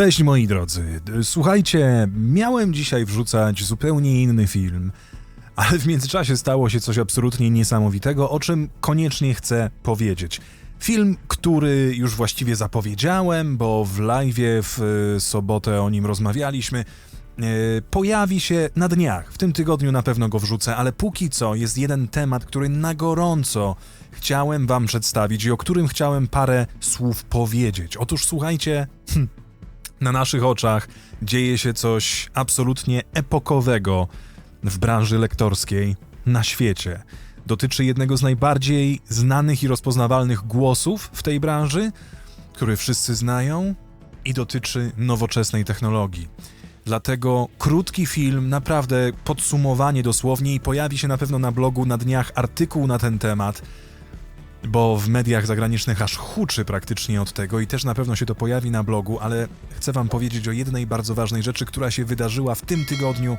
Cześć moi drodzy. Słuchajcie, miałem dzisiaj wrzucać zupełnie inny film, ale w międzyczasie stało się coś absolutnie niesamowitego, o czym koniecznie chcę powiedzieć. Film, który już właściwie zapowiedziałem, bo w live w sobotę o nim rozmawialiśmy, e, pojawi się na dniach. W tym tygodniu na pewno go wrzucę, ale póki co jest jeden temat, który na gorąco chciałem Wam przedstawić i o którym chciałem parę słów powiedzieć. Otóż słuchajcie, hm, na naszych oczach dzieje się coś absolutnie epokowego w branży lektorskiej na świecie. Dotyczy jednego z najbardziej znanych i rozpoznawalnych głosów w tej branży, który wszyscy znają, i dotyczy nowoczesnej technologii. Dlatego krótki film, naprawdę podsumowanie dosłownie, i pojawi się na pewno na blogu na dniach artykuł na ten temat bo w mediach zagranicznych aż huczy praktycznie od tego i też na pewno się to pojawi na blogu, ale chcę Wam powiedzieć o jednej bardzo ważnej rzeczy, która się wydarzyła w tym tygodniu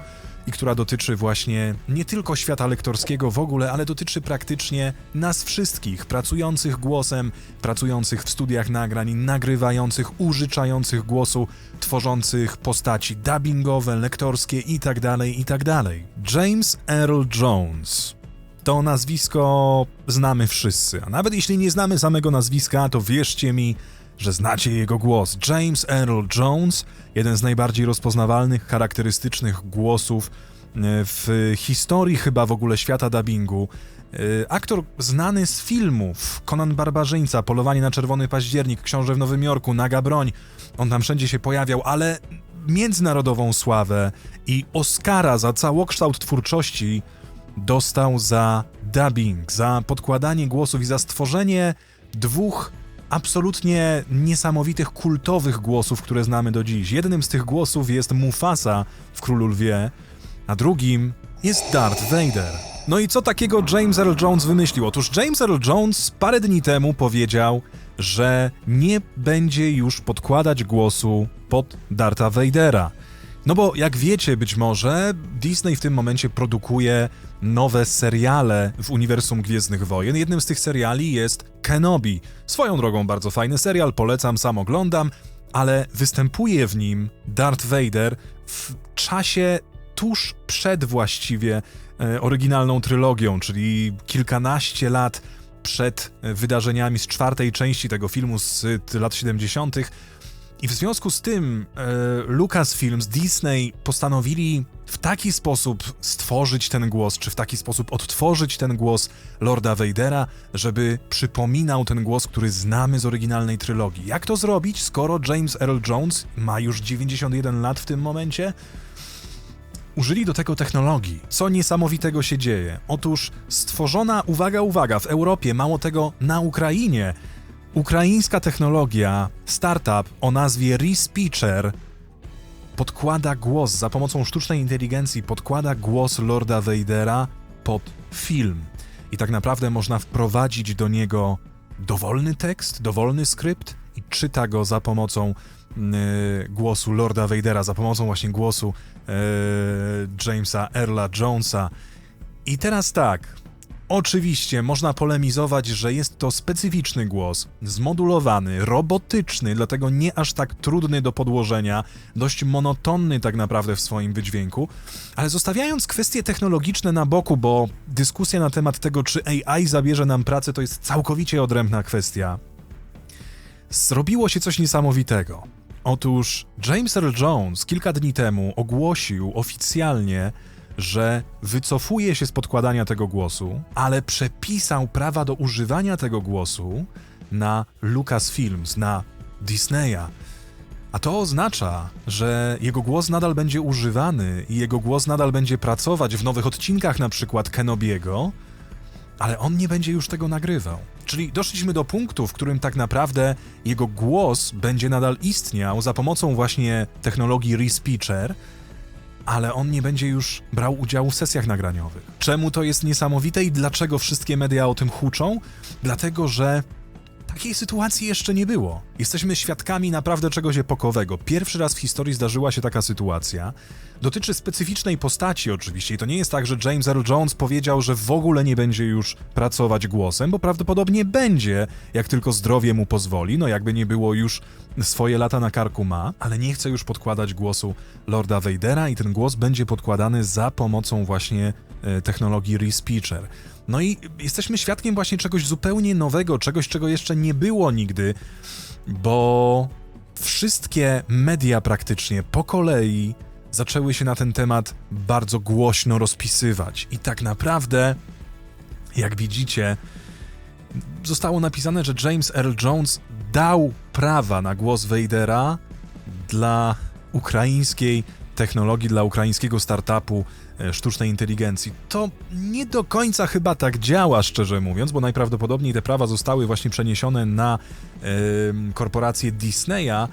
i która dotyczy właśnie nie tylko świata lektorskiego w ogóle, ale dotyczy praktycznie nas wszystkich, pracujących głosem, pracujących w studiach nagrań, nagrywających, użyczających głosu, tworzących postaci dubbingowe, lektorskie itd., tak itd. Tak James Earl Jones to nazwisko znamy wszyscy. A nawet jeśli nie znamy samego nazwiska, to wierzcie mi, że znacie jego głos. James Earl Jones, jeden z najbardziej rozpoznawalnych, charakterystycznych głosów e, w historii chyba w ogóle świata dubbingu. E, aktor znany z filmów Conan Barbarzyńca, Polowanie na Czerwony Październik, Książę w Nowym Jorku, Naga Broń. On tam wszędzie się pojawiał, ale międzynarodową sławę i Oscara za całokształt twórczości dostał za dubbing, za podkładanie głosów i za stworzenie dwóch absolutnie niesamowitych, kultowych głosów, które znamy do dziś. Jednym z tych głosów jest Mufasa w Królu Lwie, a drugim jest Darth Vader. No i co takiego James Earl Jones wymyślił? Otóż James Earl Jones parę dni temu powiedział, że nie będzie już podkładać głosu pod Dartha Vadera. No bo jak wiecie być może, Disney w tym momencie produkuje nowe seriale w uniwersum Gwiezdnych Wojen. Jednym z tych seriali jest Kenobi. Swoją drogą bardzo fajny serial, polecam, sam oglądam, ale występuje w nim Darth Vader w czasie tuż przed właściwie e, oryginalną trylogią, czyli kilkanaście lat przed e, wydarzeniami z czwartej części tego filmu z lat 70. I w związku z tym e, Lucasfilms, Disney postanowili w taki sposób stworzyć ten głos, czy w taki sposób odtworzyć ten głos Lorda Vadera, żeby przypominał ten głos, który znamy z oryginalnej trylogii. Jak to zrobić, skoro James Earl Jones ma już 91 lat w tym momencie? Użyli do tego technologii. Co niesamowitego się dzieje? Otóż stworzona, uwaga, uwaga, w Europie, mało tego, na Ukrainie, Ukraińska technologia, startup o nazwie Respeecher podkłada głos za pomocą sztucznej inteligencji, podkłada głos Lorda Vadera pod film. I tak naprawdę można wprowadzić do niego dowolny tekst, dowolny skrypt i czyta go za pomocą y, głosu Lorda Vadera, za pomocą właśnie głosu y, Jamesa Erla Jonesa. I teraz tak, Oczywiście można polemizować, że jest to specyficzny głos, zmodulowany, robotyczny, dlatego nie aż tak trudny do podłożenia, dość monotonny tak naprawdę w swoim wydźwięku, ale zostawiając kwestie technologiczne na boku, bo dyskusja na temat tego, czy AI zabierze nam pracę, to jest całkowicie odrębna kwestia. Zrobiło się coś niesamowitego. Otóż James Earl Jones kilka dni temu ogłosił oficjalnie, że wycofuje się z podkładania tego głosu, ale przepisał prawa do używania tego głosu na Lucasfilms, na Disneya. A to oznacza, że jego głos nadal będzie używany i jego głos nadal będzie pracować w nowych odcinkach, na przykład Kenobiego, ale on nie będzie już tego nagrywał. Czyli doszliśmy do punktu, w którym tak naprawdę jego głos będzie nadal istniał za pomocą właśnie technologii Respeecher, ale on nie będzie już brał udziału w sesjach nagraniowych. Czemu to jest niesamowite i dlaczego wszystkie media o tym huczą? Dlatego, że Takiej sytuacji jeszcze nie było. Jesteśmy świadkami naprawdę czegoś epokowego. Pierwszy raz w historii zdarzyła się taka sytuacja. Dotyczy specyficznej postaci oczywiście i to nie jest tak, że James Earl Jones powiedział, że w ogóle nie będzie już pracować głosem, bo prawdopodobnie będzie, jak tylko zdrowie mu pozwoli, no jakby nie było już swoje lata na karku ma, ale nie chce już podkładać głosu Lorda Vadera i ten głos będzie podkładany za pomocą właśnie e, technologii Respeecher. No i jesteśmy świadkiem właśnie czegoś zupełnie nowego, czegoś, czego jeszcze nie było nigdy, bo wszystkie media praktycznie po kolei zaczęły się na ten temat bardzo głośno rozpisywać. I tak naprawdę, jak widzicie, zostało napisane, że James Earl Jones dał prawa na głos Vadera dla ukraińskiej technologii, dla ukraińskiego startupu e, sztucznej inteligencji. To nie do końca chyba tak działa, szczerze mówiąc, bo najprawdopodobniej te prawa zostały właśnie przeniesione na e, korporację Disneya.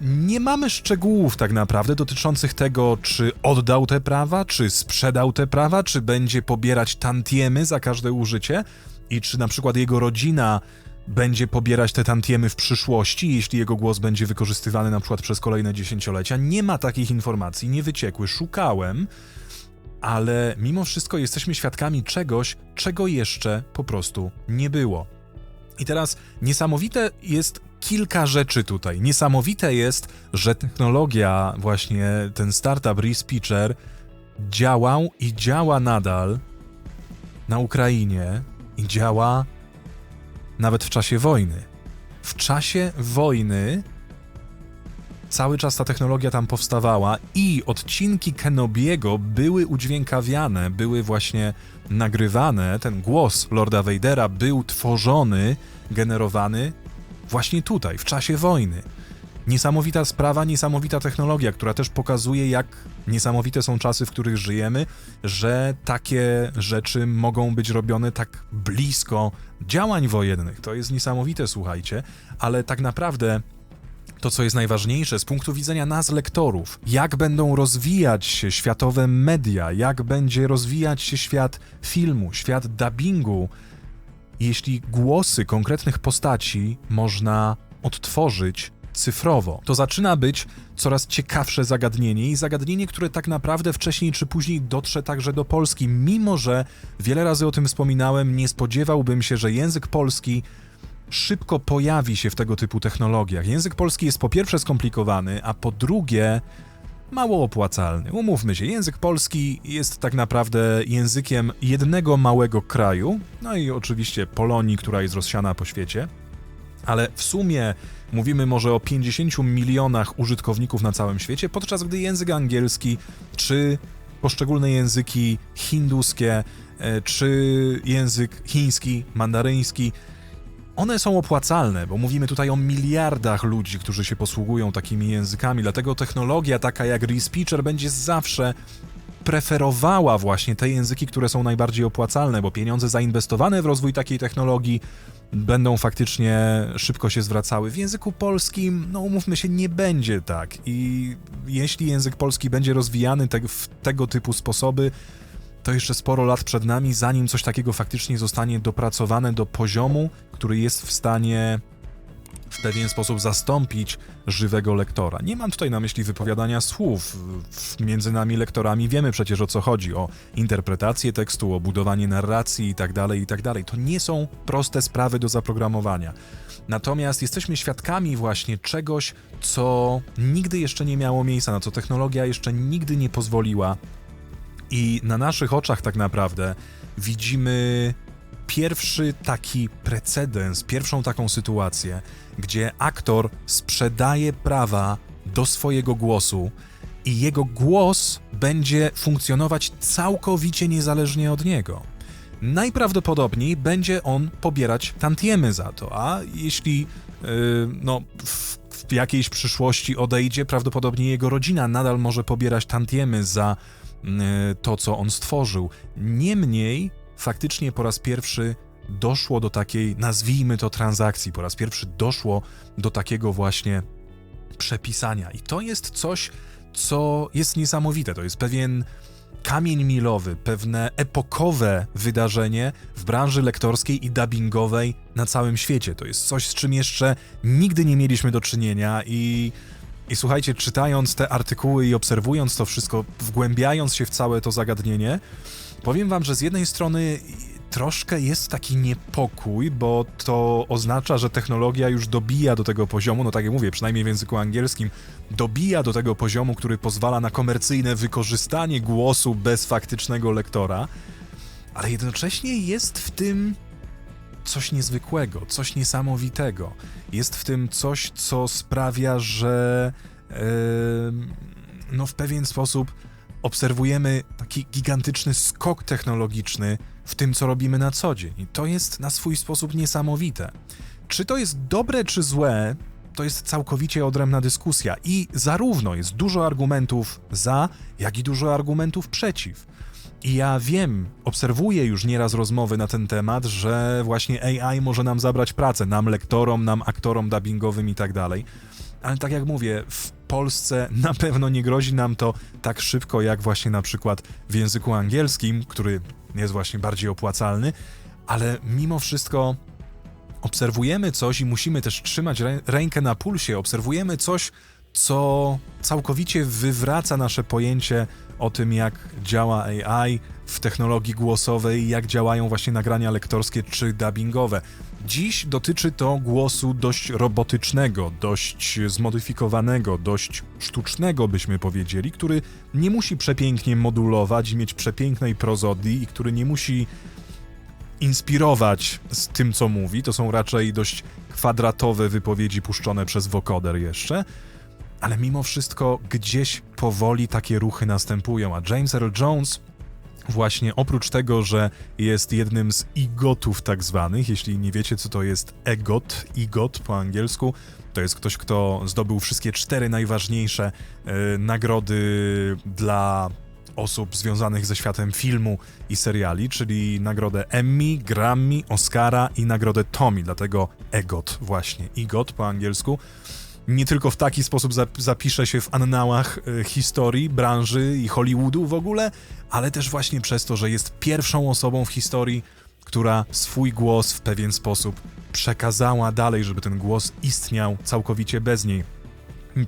Nie mamy szczegółów tak naprawdę dotyczących tego, czy oddał te prawa, czy sprzedał te prawa, czy będzie pobierać tantiemy za każde użycie i czy na przykład jego rodzina będzie pobierać te tantiemy w przyszłości, jeśli jego głos będzie wykorzystywany na przykład przez kolejne dziesięciolecia. Nie ma takich informacji, nie wyciekły. Szukałem, ale mimo wszystko jesteśmy świadkami czegoś, czego jeszcze po prostu nie było. I teraz niesamowite jest kilka rzeczy tutaj. Niesamowite jest, że technologia, właśnie ten startup Respeecher działał i działa nadal na Ukrainie i działa nawet w czasie wojny. W czasie wojny cały czas ta technologia tam powstawała i odcinki Kenobiego były udźwiękawiane, były właśnie nagrywane. Ten głos Lorda Vadera był tworzony, generowany właśnie tutaj, w czasie wojny. Niesamowita sprawa, niesamowita technologia, która też pokazuje, jak niesamowite są czasy, w których żyjemy, że takie rzeczy mogą być robione tak blisko działań wojennych. To jest niesamowite, słuchajcie, ale tak naprawdę to, co jest najważniejsze z punktu widzenia nas, lektorów, jak będą rozwijać się światowe media, jak będzie rozwijać się świat filmu, świat dubbingu, jeśli głosy konkretnych postaci można odtworzyć cyfrowo. To zaczyna być coraz ciekawsze zagadnienie i zagadnienie, które tak naprawdę wcześniej czy później dotrze także do Polski, mimo że wiele razy o tym wspominałem, nie spodziewałbym się, że język polski szybko pojawi się w tego typu technologiach. Język polski jest po pierwsze skomplikowany, a po drugie mało opłacalny. Umówmy się, język polski jest tak naprawdę językiem jednego małego kraju, no i oczywiście Polonii, która jest rozsiana po świecie, ale w sumie mówimy może o 50 milionach użytkowników na całym świecie, podczas gdy język angielski czy poszczególne języki hinduskie, e, czy język chiński, mandaryński, one są opłacalne, bo mówimy tutaj o miliardach ludzi, którzy się posługują takimi językami, dlatego technologia taka jak ReSpeecher będzie zawsze preferowała właśnie te języki, które są najbardziej opłacalne, bo pieniądze zainwestowane w rozwój takiej technologii będą faktycznie szybko się zwracały. W języku polskim, no umówmy się, nie będzie tak. I jeśli język polski będzie rozwijany te, w tego typu sposoby, to jeszcze sporo lat przed nami, zanim coś takiego faktycznie zostanie dopracowane do poziomu, który jest w stanie w pewien sposób zastąpić żywego lektora. Nie mam tutaj na myśli wypowiadania słów. Między nami lektorami wiemy przecież o co chodzi, o interpretację tekstu, o budowanie narracji itd., tak itd. Tak to nie są proste sprawy do zaprogramowania. Natomiast jesteśmy świadkami właśnie czegoś, co nigdy jeszcze nie miało miejsca, na co technologia jeszcze nigdy nie pozwoliła. I na naszych oczach tak naprawdę widzimy pierwszy taki precedens, pierwszą taką sytuację, gdzie aktor sprzedaje prawa do swojego głosu i jego głos będzie funkcjonować całkowicie niezależnie od niego. Najprawdopodobniej będzie on pobierać tantiemy za to, a jeśli yy, no, w, w jakiejś przyszłości odejdzie, prawdopodobnie jego rodzina nadal może pobierać tantiemy za yy, to, co on stworzył. Niemniej faktycznie po raz pierwszy doszło do takiej, nazwijmy to transakcji, po raz pierwszy doszło do takiego właśnie przepisania. I to jest coś, co jest niesamowite. To jest pewien kamień milowy, pewne epokowe wydarzenie w branży lektorskiej i dubbingowej na całym świecie. To jest coś, z czym jeszcze nigdy nie mieliśmy do czynienia i, i słuchajcie, czytając te artykuły i obserwując to wszystko, wgłębiając się w całe to zagadnienie, powiem wam, że z jednej strony troszkę jest taki niepokój, bo to oznacza, że technologia już dobija do tego poziomu, no tak jak mówię, przynajmniej w języku angielskim, dobija do tego poziomu, który pozwala na komercyjne wykorzystanie głosu bez faktycznego lektora, ale jednocześnie jest w tym coś niezwykłego, coś niesamowitego. Jest w tym coś, co sprawia, że e, no w pewien sposób obserwujemy taki gigantyczny skok technologiczny w tym, co robimy na co dzień. I to jest na swój sposób niesamowite. Czy to jest dobre czy złe, to jest całkowicie odrębna dyskusja i zarówno jest dużo argumentów za, jak i dużo argumentów przeciw. I ja wiem, obserwuję już nieraz rozmowy na ten temat, że właśnie AI może nam zabrać pracę, nam lektorom, nam aktorom dubbingowym i tak dalej. Ale tak jak mówię, w Polsce na pewno nie grozi nam to tak szybko, jak właśnie na przykład w języku angielskim, który jest właśnie bardziej opłacalny, ale mimo wszystko obserwujemy coś i musimy też trzymać rę rękę na pulsie, obserwujemy coś, co całkowicie wywraca nasze pojęcie o tym, jak działa AI w technologii głosowej, jak działają właśnie nagrania lektorskie czy dubbingowe. Dziś dotyczy to głosu dość robotycznego, dość zmodyfikowanego, dość sztucznego, byśmy powiedzieli, który nie musi przepięknie modulować mieć przepięknej prozodii i który nie musi inspirować z tym, co mówi. To są raczej dość kwadratowe wypowiedzi puszczone przez vocoder jeszcze, ale mimo wszystko gdzieś powoli takie ruchy następują, a James Earl Jones właśnie oprócz tego, że jest jednym z igotów tak zwanych, jeśli nie wiecie co to jest egot, igot po angielsku, to jest ktoś, kto zdobył wszystkie cztery najważniejsze e, nagrody dla osób związanych ze światem filmu i seriali, czyli nagrodę Emmy, Grammy, Oscara i nagrodę Tommy, dlatego EGOT właśnie, IGOT po angielsku. Nie tylko w taki sposób zapisze się w annałach e, historii, branży i Hollywoodu w ogóle, ale też właśnie przez to, że jest pierwszą osobą w historii, która swój głos w pewien sposób przekazała dalej, żeby ten głos istniał całkowicie bez niej.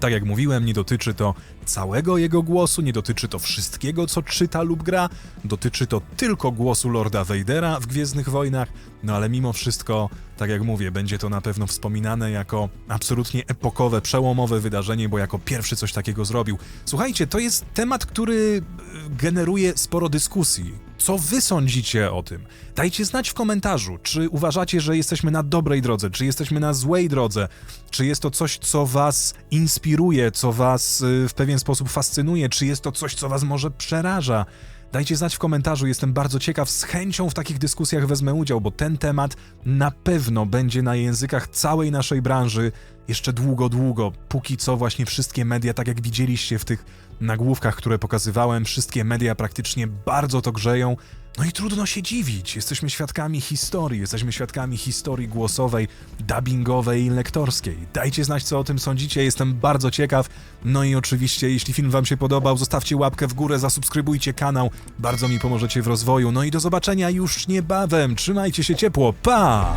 Tak jak mówiłem, nie dotyczy to całego jego głosu, nie dotyczy to wszystkiego, co czyta lub gra, dotyczy to tylko głosu Lorda Vadera w Gwiezdnych Wojnach, no ale mimo wszystko, tak jak mówię, będzie to na pewno wspominane jako absolutnie epokowe, przełomowe wydarzenie, bo jako pierwszy coś takiego zrobił. Słuchajcie, to jest temat, który e, generuje sporo dyskusji. Co wy sądzicie o tym? Dajcie znać w komentarzu, czy uważacie, że jesteśmy na dobrej drodze, czy jesteśmy na złej drodze, czy jest to coś, co was inspiruje, co was e, w pewien sposób fascynuje, czy jest to coś, co was może przeraża. Dajcie znać w komentarzu, jestem bardzo ciekaw, z chęcią w takich dyskusjach wezmę udział, bo ten temat na pewno będzie na językach całej naszej branży jeszcze długo, długo. Póki co właśnie wszystkie media, tak jak widzieliście w tych nagłówkach, które pokazywałem, wszystkie media praktycznie bardzo to grzeją, no i trudno się dziwić. Jesteśmy świadkami historii, jesteśmy świadkami historii głosowej, dubbingowej i lektorskiej. Dajcie znać, co o tym sądzicie, jestem bardzo ciekaw. No i oczywiście, jeśli film Wam się podobał, zostawcie łapkę w górę, zasubskrybujcie kanał, bardzo mi pomożecie w rozwoju. No i do zobaczenia już niebawem. Trzymajcie się ciepło, pa!